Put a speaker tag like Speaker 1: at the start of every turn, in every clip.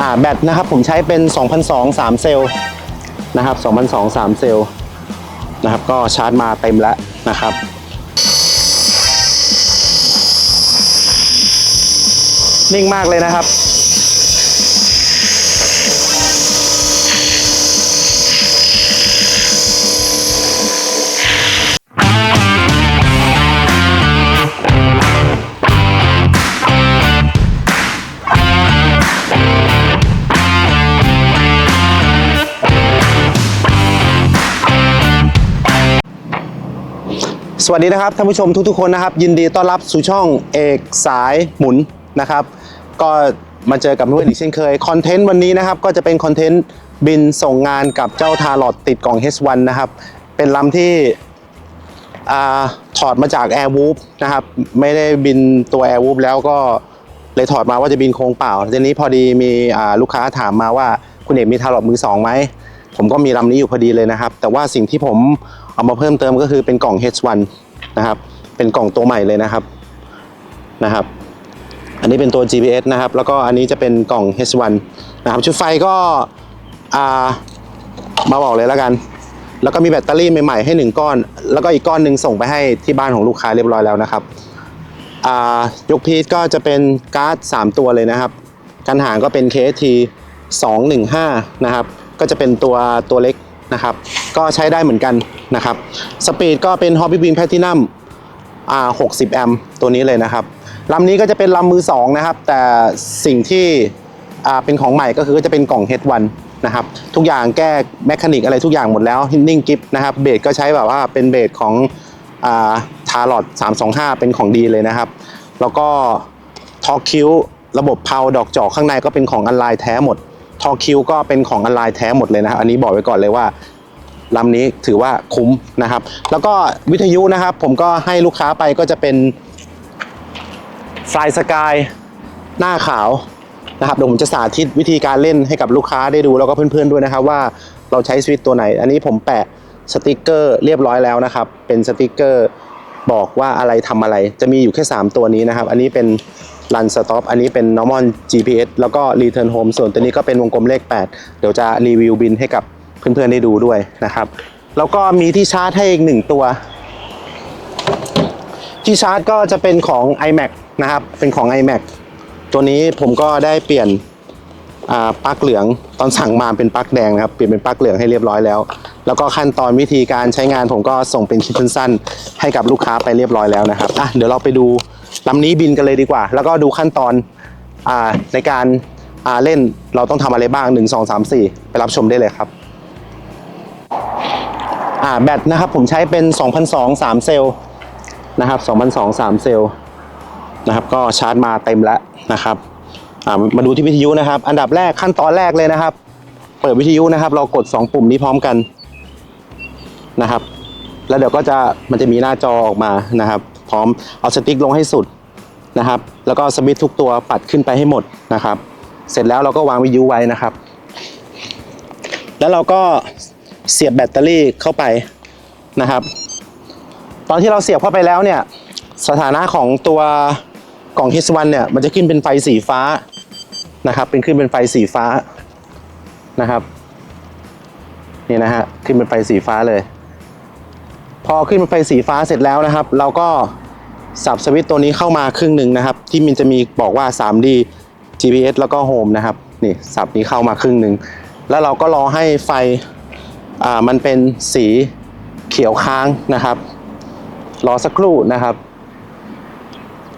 Speaker 1: อ่าแบตนะครับผมใช้เป็น 2002 3 เซลล์นะครับ2002 3 เซลล์นะครับก็ชาร์จมาเต็มแล้วนะครับนิ่งมากเลยนะครับ สวัสดีนะครับท่านผู้ชมทุกๆคนนะครับ ยินดีต้อนรับสู่ช่องเอกสายหมุนนะครับ ก็มาเจอกับเพื่อนอีกเช่นเคยคอนเทนต์วันนี้นะครับ ก็จะเป็นคอนเทนต์บินส่งงานกับเจ้าทาร์ลอดติดกล่อง H1 นะครับ เป็นลำที่อถอดมาจาก Air w o o p นะครับ ไม่ได้บินตัว Air w o o p แล้วก็เลยถอดมาว่าจะบินโครงเปล่าทีนี้พอดีมีลูกค้าถามมาว่าคุณเอกมีทาร์ลอดมือสองไหมผมก็มีลำนี้อยู่พอดีเลยนะครับ แต่ว่าสิ่งที่ผม เอามาเพิ่มเติมก็คือเป็นกล่อง H1 นะครับ เป็นกล่องตัวใหม่เลยนะครับนะครับ อันนี้เป็นตัว GPS นะครับ แล้วก็อันนี้จะเป็นกล่อง H1 นะครับ ชุดไฟก็อ่ามาบอกเลยแล้วกัน แล้วก็มีแบตเตอรี่ใหม่ๆให้หนึ่งก้อน แล้วก็อีกก้อนหนึ่งส่งไปให้ที่บ้านของลูกค้าเรียบร้อยแล้วนะครับอ่ายกพีทก็จะเป็นการ์ด 3 ตัวเลยนะครับ กันหางก็เป็น KST 215 นะครับ ก็จะเป็นตัวตัวเล็กนะครับ ก็ใช้ได้เหมือนกัน นะครับสปีดก็เป็น Hobby Beam Platinum อ่า60 แอมตัวนี้เลยนะครับลำนี้ก็จะเป็นลำมือ 2 นะครับ แต่สิ่งที่เป็นของใหม่ก็คือก็จะเป็นกล่อง H1 นะครับทุกอย่างแก้แมคานิกอะไรทุกอย่างหมดแล้วฮินนิ่งกิฟนะครับเบสก็ใช้แบบว่าเป็นเบสของอ่าทารอด325 เป็นของดีเลยนะครับ แล้วก็ทอคิวระบบเพาดอกจอกข้างในก็เป็นของออนไลน์แท้หมดทอคิวก็เป็นของออนไลน์แท้หมดเลยนะครับอันนี้บอกไว้ก่อนเลยว่า ลำนี้ถือว่าคุ้มนะครับ แล้วก็วิทยุนะครับ ผมก็ให้ลูกค้าไปก็จะเป็นฟลายสกายหน้าขาวนะครับเดี๋ยวผมจะสาธิตวิธีการเล่นให้กับลูกค้าได้ดูแล้วก็เพื่อนๆด้วยนะครับ ว่าเราใช้สวิตตัวไหน อันนี้ผมแปะสติกเกอร์เรียบร้อยแล้วนะครับ เป็นสติกเกอร์บอกว่าอะไรทำอะไร จะมีอยู่แค่ 3 ตัวนี้นะครับ อันนี้เป็น Run Stop อันนี้เป็น Normal GPS แล้วก็ Return Home ส่วนตัวนี้ก็เป็นวงกลมเลข 8 เดี๋ยวจะรีวิวบินให้กับ เพื่อนๆได้ดูด้วยนะครับ แล้วก็มีที่ชาร์จให้อีกหนึ่งตัว ที่ชาร์จก็จะเป็นของ iMac นะครับ เป็นของ iMac ตัวนี้ผมก็ได้เปลี่ยนปลั๊กเหลืองตอนสั่งมาเป็นปลั๊กแดงนะครับเปลี่ยนเป็นปลั๊กเหลืองให้เรียบร้อยแล้ว แล้วก็ขั้นตอนวิธีการใช้งานผมก็ส่งเป็นคลิปสั้นๆให้กับลูกค้าไปเรียบร้อยแล้วนะครับอะเดี๋ยวเราไปดูลำนี้บินกันเลยดีกว่า แล้วก็ดูขั้นตอนอในการเล่นเราต้องทำอะไรบ้าง 1 2 3 4 ไปรับชมได้เลยครับ อ่าแบตนะครับผมใช้เป็น 2002 3 เซลล์นะครับ2002 3 เซลล์นะครับก็ชาร์จมาเต็มแล้วนะครับอ่ามาดูที่วิทยุนะครับ อันดับแรกขั้นตอนแรกเลยนะครับ เปิดวิทยุนะครับ เรากด 2 ปุ่มนี้พร้อมกันนะครับ แล้วเดี๋ยวก็จะมันจะมีหน้าจอออกมานะครับ พร้อมเอาสติ๊กลงให้สุดนะครับ แล้วก็สวิตช์ทุกตัวปัดขึ้นไปให้หมดนะครับ เสร็จแล้วเราก็วางวิทยุไว้นะครับ แล้วเราก็ เสียบแบตเตอรี่เข้าไปนะครับ ตอนที่เราเสียบเข้าไปแล้วเนี่ยสถานะของตัวกล่อง H1 เนี่ยมันจะขึ้นเป็นไฟสีฟ้านะครับ เป็นขึ้นเป็นไฟสีฟ้านะครับนี่นะฮะขึ้นเป็นไฟสีฟ้าเลย พอขึ้นเป็นไฟสีฟ้าเสร็จแล้วนะครับ เราก็สับสวิตตัวนี้เข้ามาครึ่งหนึ่งนะครับ ที่มันจะมีบอกว่า 3D GPS แล้วก็ Home นะครับนี่สับนี้เข้ามาครึ่งหนึ่งแล้วเราก็รอให้ไฟ อ่ามันเป็นสีเขียวค้างนะครับ รอสักครู่นะครับ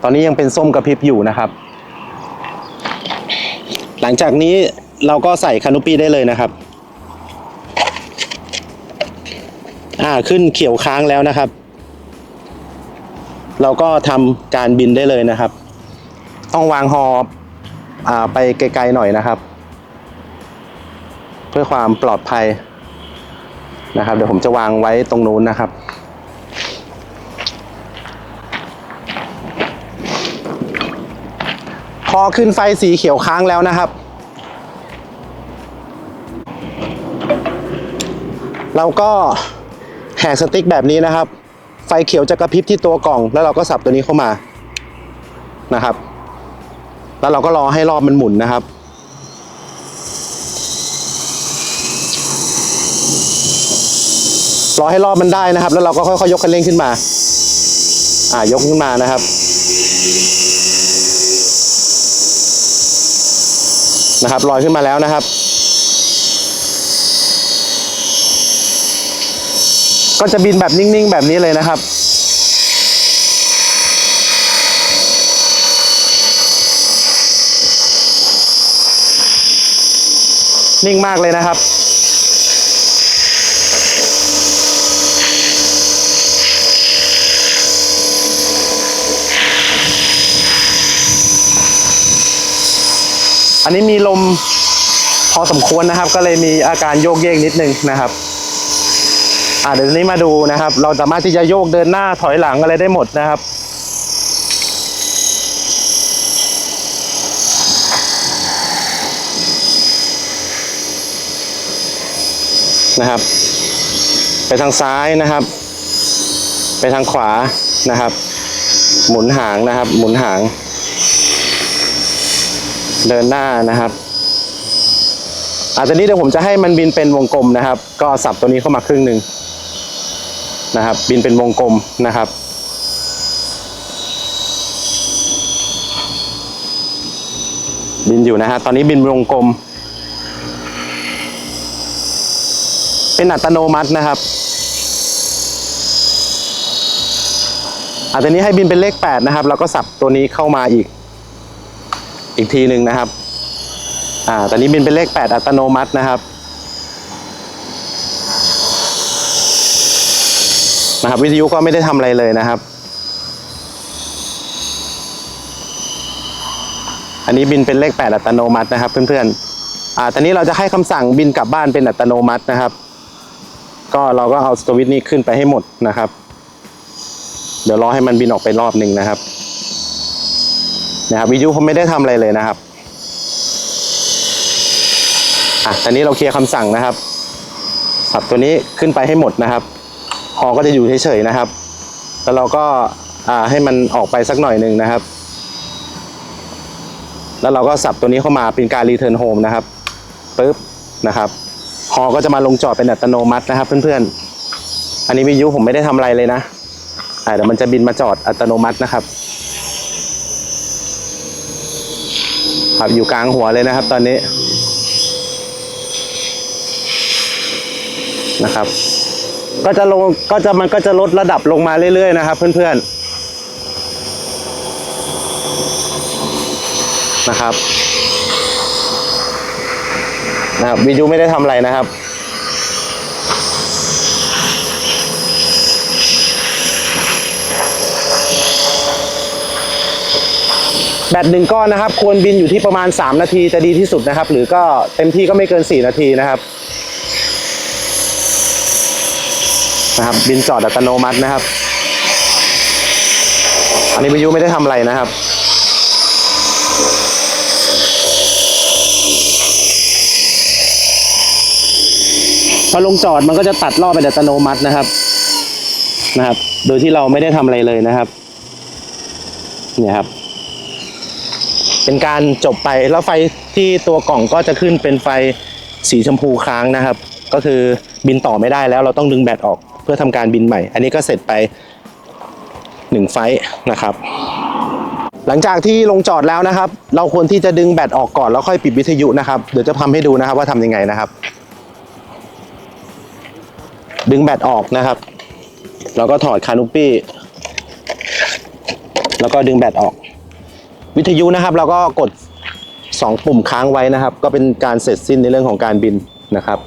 Speaker 1: ตอนนี้ยังเป็นส้มกระพริบอยู่นะครับ หลังจากนี้เราก็ใส่คานูปีได้เลยนะครับ อ่าขึ้นเขียวค้างแล้วนะครับ เราก็ทำการบินได้เลยนะครับ ต้องวางฮอบอ่าไปไกลๆหน่อยนะครับ เพื่อความปลอดภัย นะครับ เดี๋ยวผมจะวางไว้ตรงนู้นนะครับ พอขึ้นไฟสีเขียวค้างแล้วนะครับ เราก็แหกสติ๊กแบบนี้นะครับ ไฟเขียวจะกระพริบที่ตัวกล่อง แล้วเราก็สับตัวนี้เข้ามานะครับ แล้วเราก็รอให้รอบมันหมุนนะครับ รอให้รอบมันได้นะครับ แล้วเราก็ค่อยๆยกคันเร่งขึ้นมา อ่ายกขึ้นมานะครับนะครับลอยขึ้นมาแล้วนะครับ ก็จะบินแบบนิ่งๆแบบนี้เลยนะครับนิ่งมากเลยนะครับ นนี้มีลมพอสมควรนะครับ ก็เลยมีอาการโยกเยกนิดนึงนะครับอ่าเดี๋ยวทีนี้มาดูนะครับ เราสามารถที่จะโยกเดินหน้าถอยหลังอะไรได้หมดนะครับ นะครับ ไปทางซ้ายนะครับ ไปทางขวานะครับ หมุนหางนะครับ หมุนหาง เดินหน้านะครับอาตอนนี้เดี๋ยวผมจะให้มันบินเป็นวงกลมนะครับ ก็สับตัวนี้เข้ามาครึ่งหนึ่งนะครับ บินเป็นวงกลมนะครับ บินอยู่นะฮะตอนนี้บินวงกลม เป็นอัตโนมัตินะครับอาตอนนี้ให้บินเป็นเลขแปดนะครับ แล้วก็สับตัวนี้เข้ามาอีก อีกทีหนึ่งนะครับ อ่าตอนนี้บินเป็นเลข 8 อัตโนมัตินะครับ นะครับ วิทยุก็ไม่ได้ทำอะไรเลยนะครับ อันนี้บินเป็นเลข 8 อัตโนมัตินะครับ เพื่อนๆ อ่า ตอนนี้เราจะให้คำสั่งบินกลับบ้านเป็นอัตโนมัตินะครับ ก็เราก็เอาสวิตช์นี้ขึ้นไปให้หมดนะครับ เดี๋ยวรอให้มันบินออกไปรอบหนึ่งนะครับ นะครับวิทยุผมไม่ได้ทำอะไรเลยนะครับอะตอนนี้เราเคลียร์คำสั่งนะครับ สับตัวนี้ขึ้นไปให้หมดนะครับหอก็จะอยู่เฉยๆนะครับ แล้วเราก็อ่าให้มันออกไปสักหน่อยหนึ่งนะครับ แล้วเราก็สับตัวนี้เข้ามาเป็นการรีเทิร์นโฮมนะครับปึ๊บนะครับหอก็จะมาลงจอดเป็นอัตโนมัตินะครับ เพื่อนๆ อันนี้วิทยุผมไม่ได้ทำอะไรเลยนะอ่าเดี๋ยวมันจะบินมาจอดอัตโนมัตินะครับ ครับอยู่กลางหัวเลยนะครับ ตอนนี้นะครับ ก็จะลงก็จะมันก็จะลดระดับลงมาเรื่อยๆนะครับ เพื่อนๆนะครับนะครับวิดูไม่ได้ทำอะไรนะครับ แบตหนึ่งก้อนนะครับ ควรบินอยู่ที่ประมาณ 3 นาทีจะดีที่สุดนะครับ หรือก็เต็มที่ก็ไม่เกิน 4 นาทีนะครับนะครับ บินจอดอัตโนมัตินะครับ อันนี้วิยุไม่ได้ทำอะไรนะครับพอลงจอดมันก็จะตัดรอบเป็นอัตโนมัตินะครับนะครับ โดยที่เราไม่ได้ทำอะไรเลยนะครับ เนี่ยครับ เป็นการจบไปแล้วไฟที่ตัวกล่องก็จะขึ้นเป็นไฟสีชมพูค้างนะครับ ก็คือบินต่อไม่ได้แล้วเราต้องดึงแบตออกเพื่อทำการบินใหม่ อันนี้ก็เสร็จไปหนึ่งไฟนะครับ หลังจากที่ลงจอดแล้วนะครับ เราควรที่จะดึงแบตออกก่อนแล้วค่อยปิดวิทยุนะครับเดี๋ยวจะทำให้ดูนะครับว่าทำยังไงนะครับ ดึงแบตออกนะครับแล้วก็ถอดคานุปี้แล้วก็ดึงแบตออก วิทยุนะครับ เราก็กด 2 ปุ่มค้างไว้นะครับ ก็เป็นการเสร็จสิ้นในเรื่องของการบินนะครับ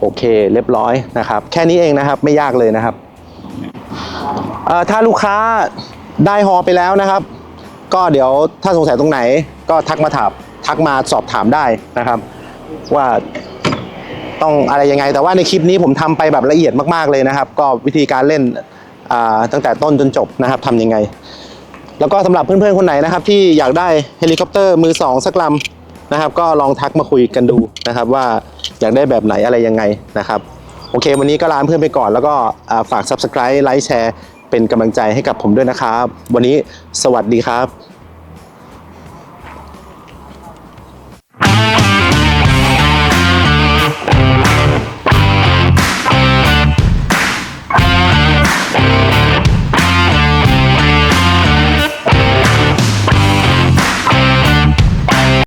Speaker 1: โอเคเรียบร้อยนะครับ แค่นี้เองนะครับไม่ยากเลยนะครับถ้าลูกค้าได้ฮอไปแล้วนะครับ ก็เดี๋ยวถ้าสงสัยตรงไหน ก็ทักมาถามทักมาสอบถามได้นะครับ ว่าต้องอะไรยังไง แต่ว่าในคลิปนี้ผมทำไปแบบละเอียดมากๆเลยนะครับ ก็วิธีการเล่นตั้งแต่ต้นจนจบนะครับทำยังไง แล้วก็สำหรับเพื่อนๆคนไหนนะครับที่อยากได้เฮลิคอปเตอร์มือสองสักลำนะครับ ก็ลองทักมาคุยกันดูนะครับ ว่าอยากได้แบบไหนอะไรยังไงนะครับโอเค วันนี้ก็ลาเพื่อนไปก่อนแล้วก็ฝาก Subscribe ไลค์แชร์เป็นกำลังใจให้กับผมด้วยนะครับ วันนี้สวัสดีครับ